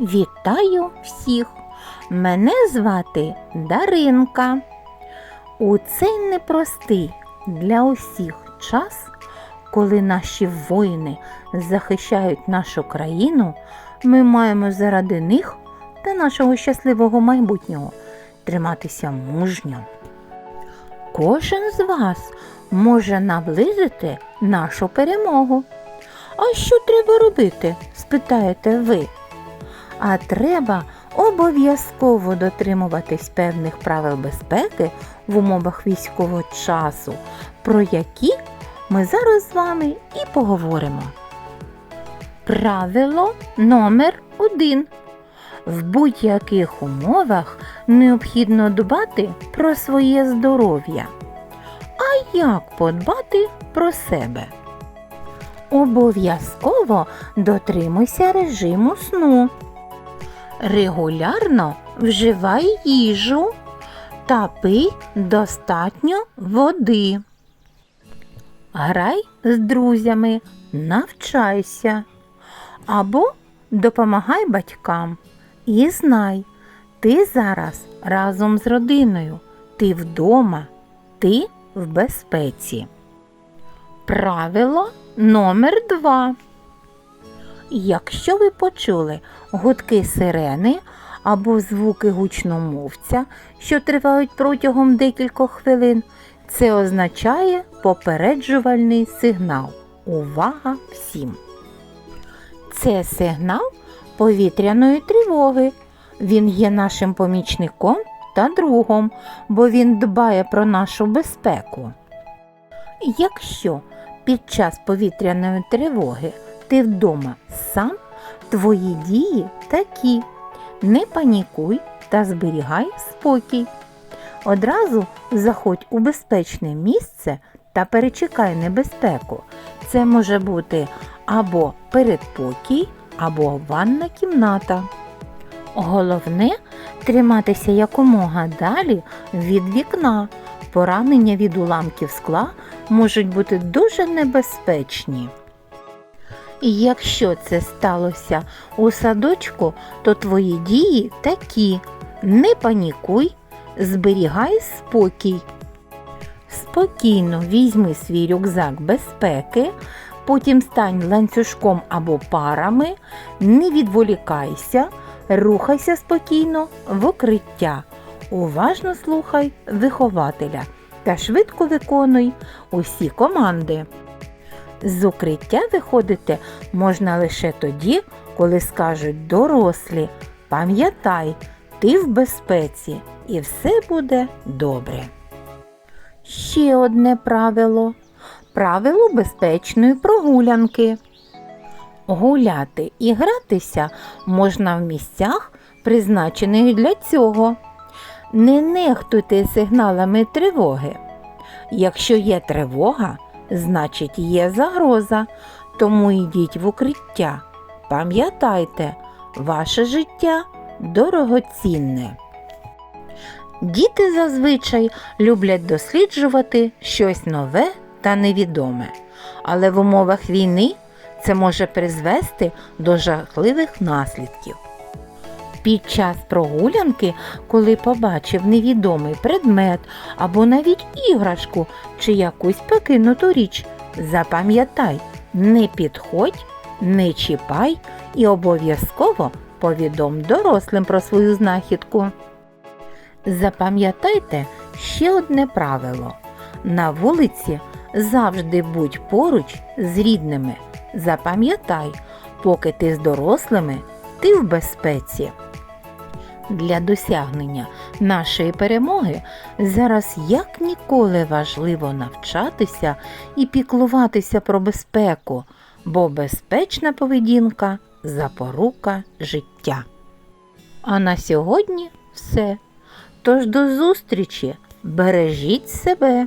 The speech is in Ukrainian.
Вітаю всіх! Мене звати Даринка. У цей непростий для усіх час, коли наші воїни захищають нашу країну, ми маємо заради них та нашого щасливого майбутнього триматися мужньо. Кожен з вас може наблизити нашу перемогу. А що треба робити? спитаєте ви. А треба обов'язково дотримуватись певних правил безпеки в умовах військового часу, про які ми зараз з вами і поговоримо. Правило номер один. В будь-яких умовах необхідно дбати про своє здоров'я. А як подбати про себе? Обов'язково дотримуйся режиму сну. Регулярно вживай їжу та пий достатньо води. Грай з друзями, навчайся або допомагай батькам. І знай, ти зараз разом з родиною, ти вдома, ти в безпеці. Правило номер два. Якщо ви почули гудки сирени або звуки гучномовця, що тривають протягом декількох хвилин, це означає попереджувальний сигнал. Увага всім! Це сигнал повітряної тривоги. Він є нашим помічником та другом, бо він дбає про нашу безпеку. Якщо під час повітряної тривоги ти вдома сам, твої дії такі. Не панікуй та зберігай спокій. Одразу заходь у безпечне місце та перечекай небезпеку. Це може бути або передпокій, або ванна кімната. Головне триматися якомога далі від вікна. Поранення від уламків скла можуть бути дуже небезпечні. І якщо це сталося у садочку, то твої дії такі: не панікуй, зберігай спокій. Спокійно візьми свій рюкзак безпеки, потім стань ланцюжком або парами, не відволікайся, рухайся спокійно в укриття. Уважно слухай вихователя та швидко виконуй усі команди. З укриття виходити можна лише тоді, коли скажуть дорослі. Пам'ятай, ти в безпеці і все буде добре. Ще одне правило правило безпечної прогулянки. Гуляти і гратися можна в місцях, призначених для цього. Не нехтуйте сигналами тривоги. Якщо є тривога, значить є загроза, тому йдіть в укриття. Пам'ятайте, ваше життя дорогоцінне. Діти зазвичай люблять досліджувати щось нове та невідоме, але в умовах війни це може призвести до жахливих наслідків. Під час прогулянки, коли побачив невідомий предмет або навіть іграшку чи якусь покинуту річ, запам'ятай, не підходь, не чіпай і обов'язково повідом дорослим про свою знахідку. Запам'ятайте ще одне правило. На вулиці завжди будь поруч з рідними. Запам'ятай, поки ти з дорослими, ти в безпеці. Для досягнення нашої перемоги зараз як ніколи важливо навчатися і піклуватися про безпеку, бо безпечна поведінка запорука життя. А на сьогодні все. Тож до зустрічі! Бережіть себе!